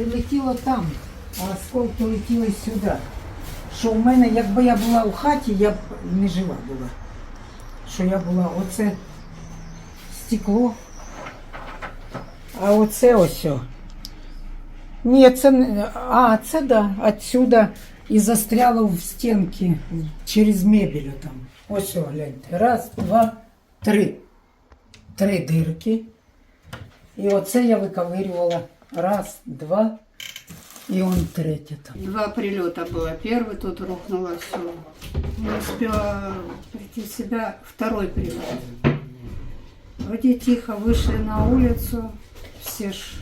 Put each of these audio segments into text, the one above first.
Прилетіло там, а осколки летіли сюди. Що в мене, якби я була у хаті, я б не жива була. Що я була, оце стекло, а оце ось. Ні, це не. А, це да, отсюда і застряло в стінки через мебель там. Ось, гляньте. Раз, два, три. Три дирки. І оце я виковирювала. Раз, два. І он третє там. Два прилета было. Первый тут рухнуло все. Не успела прийти в себя. Второй прилет. Вроде тихо вышли на улицу. Все ж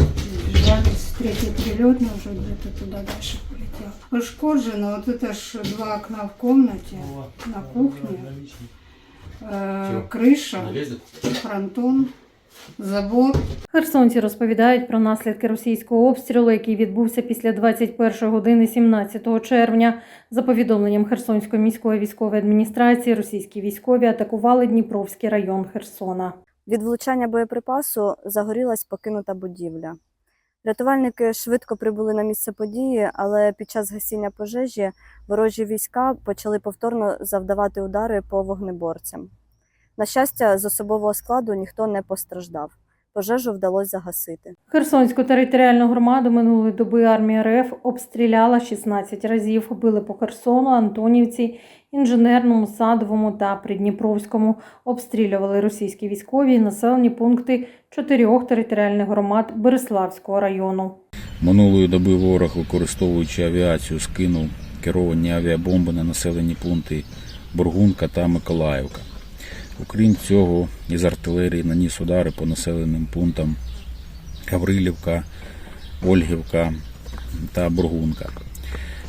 бежались. Третий прилет, но уже где-то туда дальше полетел. Пошкоджено. Вот это ж два окна в комнате. На кухне. Э, крыша. Фронтон. Забор. Херсонці розповідають про наслідки російського обстрілу, який відбувся після 21 години 17 червня. За повідомленням Херсонської міської військової адміністрації, російські військові атакували Дніпровський район Херсона. Від влучання боєприпасу загорілась покинута будівля. Рятувальники швидко прибули на місце події, але під час гасіння пожежі ворожі війська почали повторно завдавати удари по вогнеборцям. На щастя, з особового складу ніхто не постраждав. Пожежу вдалося загасити. Херсонську територіальну громаду минулої доби армія РФ обстріляла 16 разів. Били по Херсону, Антонівці, інженерному, садовому та Придніпровському. Обстрілювали російські військові населені пункти чотирьох територіальних громад Береславського району. Минулої доби ворог, використовуючи авіацію, скинув керовані авіабомби на населені пункти Бургунка та Миколаївка. Окрім цього, із артилерії наніс удари по населеним пунктам Гаврилівка, Ольгівка та Бургунка.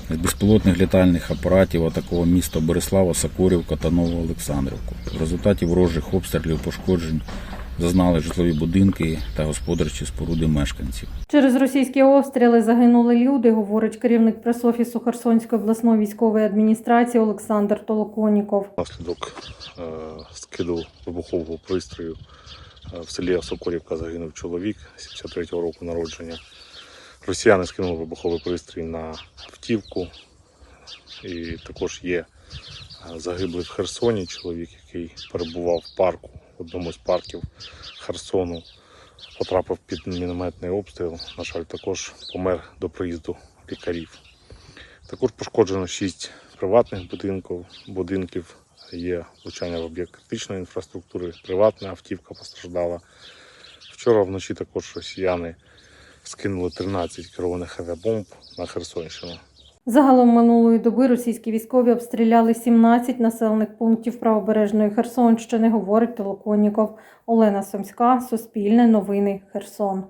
З безпілотних літальних апаратів атакував місто Береслава, Сокорівка та Новоолександрівку. В результаті ворожих обстрілів пошкоджень зазнали житлові будинки та господарчі споруди мешканців. Через російські обстріли загинули люди, говорить керівник пресофісу Херсонської обласної військової адміністрації Олександр Толоконіков. Внаслідок е, скиду вибухового пристрою е, в селі Сокорівка загинув чоловік 73-го року народження. Росіяни скинули вибуховий пристрій на автівку. І також є е, загиблий в Херсоні чоловік, який перебував в парку, одному з парків Херсону. Потрапив під мінометний обстріл. На жаль, також помер до приїзду лікарів. Також пошкоджено 6 приватних будинків, будинків. Є влучання в об'єкт критичної інфраструктури, приватна автівка постраждала. Вчора вночі також росіяни скинули 13 керованих авіабомб на Херсонщину. Загалом минулої доби російські військові обстріляли 17 населених пунктів правобережної Херсонщини, говорить Толоконіков. Олена Сомська, Суспільне новини, Херсон.